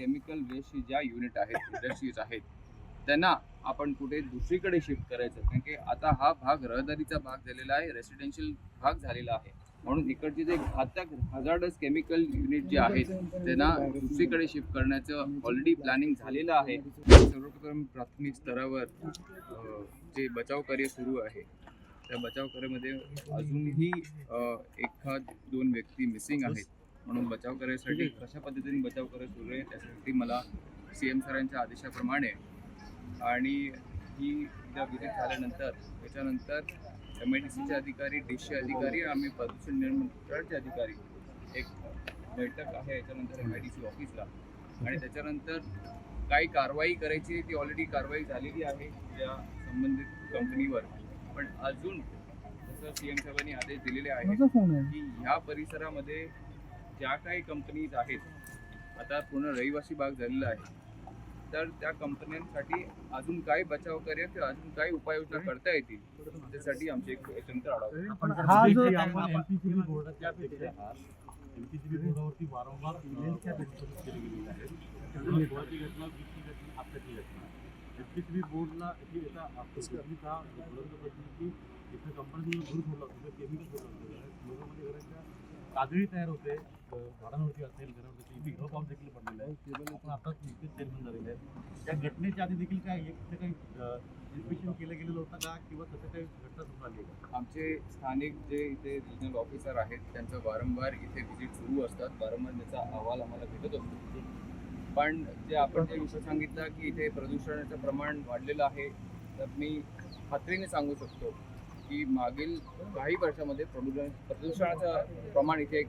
Chemical वेस्टची ज्या unit आहेत industries आहेत त्यांना आपण कुठे दुसरीकडे शिफ्ट करायचं. कारण की आता हा भाग रहदारीचा भाग झालेला आहे रेसिडेन्शियल भाग झालेला आहे. म्हणून इकडचे जे घातक हजार्डस केमिकल युनिट जे आहेत त्यांना दुसरीकडे शिफ्ट करण्याचं ऑलरेडी प्लॅनिंग झालेलं आहे. सर्वप्रथम प्राथमिक स्तरावर जे बचाव कार्य सुरू आहे त्या बचाव कार्यामध्ये अजूनही एखाद दोन व्यक्ती मिसिंग आहेत. म्हणून बचाव कार्यासाठी कशा पद्धतीने बचाव कार्य सुरू आहे त्यासाठी मला सी एम सरांच्या आदेशाप्रमाणे आणि ही एकदा विजिट झाल्यानंतर त्याच्यानंतर एम आय डी सीचे अधिकारी अधिकारी आम्ही प्रदूषण नियंत्रण मंडळाचे अधिकारी एक बैठक आहे याच्यानंतर एम आय डी सी ऑफिसला. आणि त्याच्यानंतर काही कारवाई करायची ती ऑलरेडी कारवाई झालेली आहे त्या संबंधित कंपनीवर. पण अजून जसं सी एम साहेबांनी आदेश दिलेले आहेत की ह्या परिसरामध्ये ज्या काही कंपनीज आहेत आता पूर्ण रहिवासी भाग झालेला आहे तर त्या कंपन्यांसाठी अजून काय बचाव कार्य किंवा अजून काय उपाययोजना करता येतील त्यासाठी आमचे एक हा एमपीसीबी बोर्डावरती वारंवार एमपीसीबी बोर्डला हा की इथं सोडला केमिकल सोडलं काजळी तयार होते झाडांवरती असेल घरावरती इथे हिरो पाऊस देखील पडलेला आहे. आपण आताच नुकतेच चेअरमन झालेले आहेत त्या घटनेच्या आधी देखील काय एक तिथे काही इन्स्पेक्शन केलं गेलेलं होतं का किंवा तसं काही घटना सुरू आली का? आमचे स्थानिक जे इथे रिजनल ऑफिसर आहेत त्यांचं वारंवार इथे व्हिजिट सुरू असतात. वारंवार त्याचा अहवाल आम्हाला भेटत असतो. पण जे आपण जे विषय सांगितला की इथे प्रदूषणाचं प्रमाण वाढलेलं आहे तर मी खात्रीने सांगू शकतो. की मागील काही वर्षामध्ये प्रदूषण प्रदूषणाचं प्रमाण इथे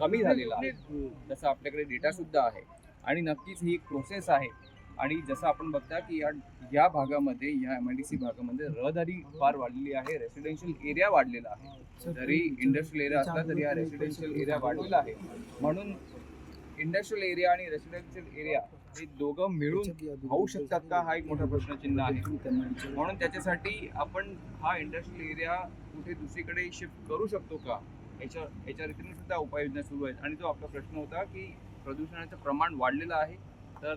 कमी झालेलं आहे. तसं आपल्याकडे डेटा सुद्धा आहे. आणि नक्कीच ही एक प्रोसेस आहे. आणि जसं आपण बघता की या या भागामध्ये या एम आय डी सी भागामध्ये रहदारी फार वाढलेली आहे. रेसिडेन्शियल एरिया वाढलेला आहे. जरी इंडस्ट्रियल एरिया असला तरी हा रेसिडेन्शियल एरिया वाढलेला आहे. म्हणून इंडस्ट्रियल एरिया आणि रेसिडेन्शियल एरिया हे दोघं मिळून होऊ शकतात का? हा एक मोठा प्रश्नचिन्ह आहे. म्हणून त्याच्यासाठी आपण हा इंडस्ट्रियल एरिया कुठे दुसरीकडे शिफ्ट करू शकतो का? याच्या याच्या रीतीने सुद्धा उपाययोजना सुरू आहेत. आणि जो आपला प्रश्न होता की प्रदूषणाचं प्रमाण वाढलेलं आहे तर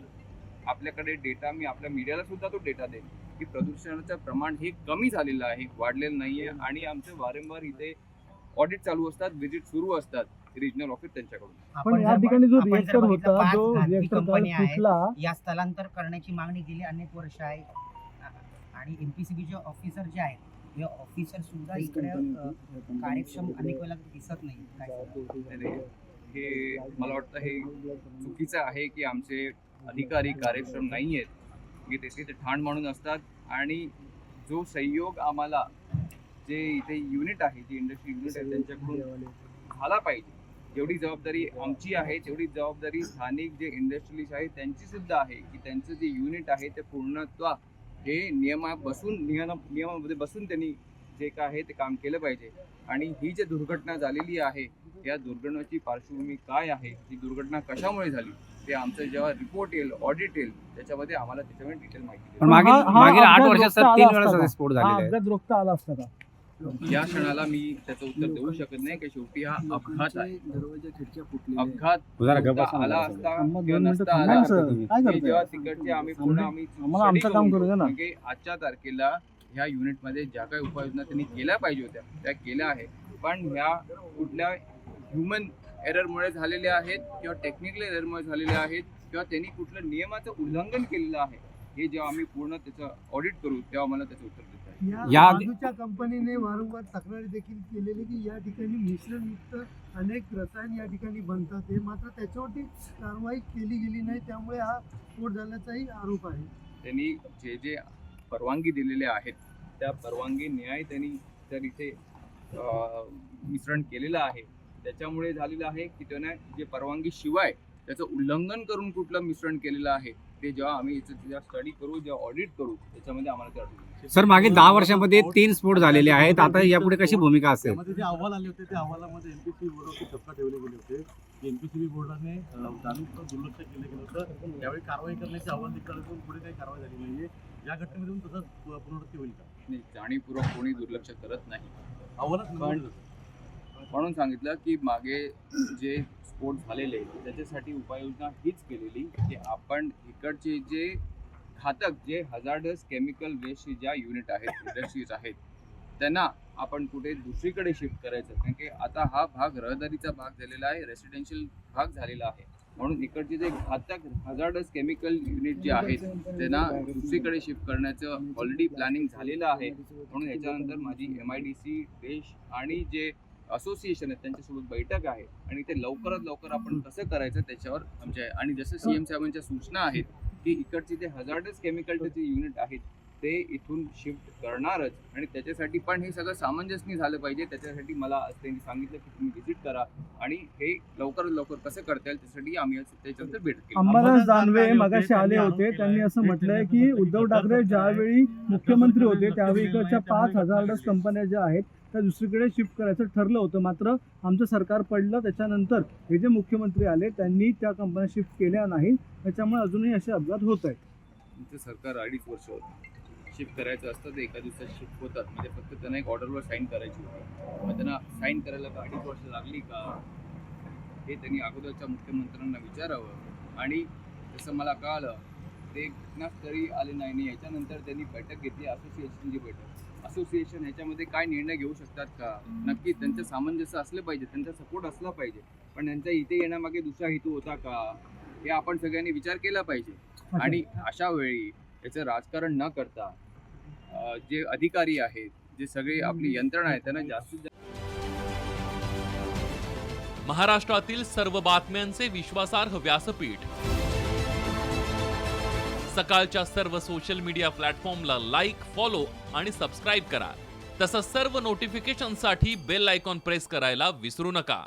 आपल्याकडे डेटा मी आपल्या मीडियाला सुद्धा तो डेटा देईन की प्रदूषणाचं प्रमाण हे कमी झालेलं आहे वाढलेलं नाहीये. आणि आमचे वारंवार इथे ऑडिट चालू असतात व्हिजिट सुरू असतात. रिजनल ऑफिस त्यांच्याकडून. पण या ठिकाणी जो आपण जर रिएक्टर बघितलं, होता पाच जो खाजगी रिएक्टर कंपनी आहेत. फुटला या स्थलांतर करण्याची मागणी गेली अनेक वर्ष आहे. आणि एमपीसीबीचे ऑफिसर जे आहेत हे ऑफिसर सुद्धा इकडे अ, कार्यक्षम अनेक वेळेला दिसत नाही. काय सांगाल? आणि हे मला वाटतं हे चुकीचं आहे की आमचे अधिकारी कार्यक्षम नाही आहेत की तेथे ते ठाण मांडून असतात. आणि जो संयोग आम्हाला जे इथे युनिट आहे जी इंडस्ट्री युनिट आहे त्यांच्याकडून झाला पाहिजे. जेवढी जबाबदारी आमची आहे तेवढी जबाबदारी स्थानिक जे इंडस्ट्रियलिस्ट आहेत त्यांची सुद्धा आहे की त्यांचं जे युनिट आहे ते पूर्णत्व हे नियमा बसून नियम नियमामध्ये बसून त्यांनी जे काय आहे ते काम केलं पाहिजे. आणि ही जी दुर्घटना झालेली आहे या दुर्घटनेची पार्श्वभूमी काय आहे? ही दुर्घटना कशामुळे झाली? ते आमचं जेव्हा रिपोर्ट येईल ऑडिट येईल त्याच्यामध्ये आम्हाला त्याच्यामध्ये डिटेल माहिती पण देईल. मागील मागील आठ वर्षात तीन वेळा स्फोट आला असता का? या क्षणाला मी त्याचं उत्तर देऊ शकत नाही की शेवटी हा अपघात आहे. अपघात आला. असता किंवा नसता आला. असता. हे? जेव्हा तिकडचे आम्ही पूर्ण आम्ही study करू. म्हणजे आजच्या तारखेला ह्या युनिटमध्ये ज्या काही उपाययोजना त्यांनी केल्या पाहिजे होत्या त्या केल्या आहेत पण ह्या कुठल्या ह्युमन एररमुळे झालेल्या आहेत किंवा टेक्निकल एररमुळे झालेल्या आहेत किंवा त्यांनी कुठलं नियमाचं उल्लंघन केलेलं आहे हे जेव्हा आम्ही पूर्ण त्याचं ऑडिट करू तेव्हा मला त्याचं उत्तर देता या कंपनीने वारंवार तक्रारी देखील केलेली की या ठिकाणी मिश्रणयुक्त अनेक रसायन या ठिकाणी बनतात. हे मात्र त्याच्यावरती कारवाई केली गेली नाही त्यामुळे हा स्फोट झाल्याचाही आरोप आहे. त्यांनी जे जे परवानगी दिलेल्या आहेत त्या परवानगी न्याय त्यांनी जर इथे मिश्रण केलेलं आहे. त्याच्यामुळे झालेलं आहे की त्याने जे परवानगी शिवाय त्याचं उल्लंघन करून कुठलं मिश्रण केलेलं आहे ते जेव्हा आम्ही जेव्हा स्टडी करू जेव्हा ऑडिट करू त्याच्यामध्ये आम्हाला ते. सर मागे दहा वर्षामध्ये तीन स्फोट झालेले आहेत. आता यापुढे कशी भूमिका असेल? त्यामध्ये जे अहवाल आले होते त्या अहवालामध्ये एमपीसीबी बोर्डावरती ठपका ठेवले गेले होते. एमपीसीबी बोर्डाने जाणून दुर्लक्ष केलं गेलं होतं. त्यावेळी कारवाई करण्याचे अहवाल देखील आले, पण पुढे काही कारवाई झाली नाहीये या घटनेमधून तसंच पुनरावृत्ती होईल का? नाही, जाणीवपूर्वक कोणी दुर्लक्ष करत नाही. अहवालात पण-. म्हणून सांगितलं की मागे जे स्फोट झालेले त्याच्यासाठी उपाययोजना हीच केलेली की आपण इकडचे जे घातक जे हजार्डस केमिकल वेस्ट ज्या युनिट आहेत इंडस्ट्रीज आहेत त्यांना आपण कुठे दुसरीकडे शिफ्ट करायचं. कारण की आता हा भाग रहदारीचा भाग झालेला आहे रेसिडेन्शियल भाग झालेला आहे. म्हणून इकडचे जे घातक हजार्डस केमिकल युनिट जे आहेत त्यांना दुसरीकडे शिफ्ट करण्याचं ऑलरेडी प्लॅनिंग झालेलं आहे. म्हणून याच्यानंतर माझी एम आय डी सी देश आणि जे असोसिएशन आहेत त्यांच्यासोबत बैठक आहे. आणि ते लवकरात लवकर आपण कसं करायचं त्याच्यावर आमचे आहे आणि जसं सी एम साहेबांच्या सूचना आहेत की इकडचे जे हजार्डस केमिकलचे जे युनिट आहेत ते इथून शिफ्ट करणारच. आणि त्याच्यासाठी पण हे सगळं सामंजस्य झालं पाहिजे. त्याच्यासाठी मला आज त्यांनी सांगितलं की तुम्ही व्हिजिट करा. आणि हे लवकरात लवकर कसं करता येईल त्यासाठी आम्ही त्याच्यानंतर भेट अंबादास दानवे मगाशी आले होते. त्यांनी असं म्हटलंय की उद्धव ठाकरे ज्यावेळी मुख्यमंत्री होते त्यावेळी इकडच्या पाच हजार कंपन्या ज्या आहेत त्या दुसरीकडे शिफ्ट करायचं ठरलं होतं. मात्र आमचं सरकार पडलं. त्याच्यानंतर हे जे मुख्यमंत्री आले त्यांनी त्या कंपन्या शिफ्ट केल्या नाही त्याच्यामुळे अजूनही असे अपघात होत आहेत. तुमचं सरकार अडीच वर्ष होतं. शिफ्ट करायचं असतं ते एका दिवसात शिफ्ट होतात. म्हणजे फक्त त्यांना एक ऑर्डरवर साईन करायची होती. मग त्यांना साईन करायला का अडीच वर्ष लागली का? हे त्यांनी अगोदरच्या मुख्यमंत्र्यांना विचारावं. आणि जसं मला कळालं ते घटनास्थळी आले नाही आणि याच्यानंतर त्यांनी बैठक घेतली असोसिएशनची बैठक. असोसिएशन ह्याच्यामध्ये काय निर्णय घेऊ शकतात का? नक्की त्यांचं सामंजस्य असलं पाहिजे त्यांचा सपोर्ट असला पाहिजे. पण त्यांचा इथे येण्यामागे दुसरा हेतू होता का? हे आपण सगळ्यांनी विचार केला पाहिजे. आणि अशा वेळी याचं राजकारण न करता जे अधिकारी आहेत जे सगळे आपली यंत्रणा आहे त्यांना जास्तीत जास्त महाराष्ट्रातील सर्व बातम्यांचे विश्वासार्ह व्यासपीठ. सकाळच्या सर्व सोशल मीडिया प्लॅटफॉर्मला लाईक फॉलो आणि सबस्क्राईब करा. तसंच सर्व नोटिफिकेशनसाठी बेल आयकॉन प्रेस करायला विसरू नका.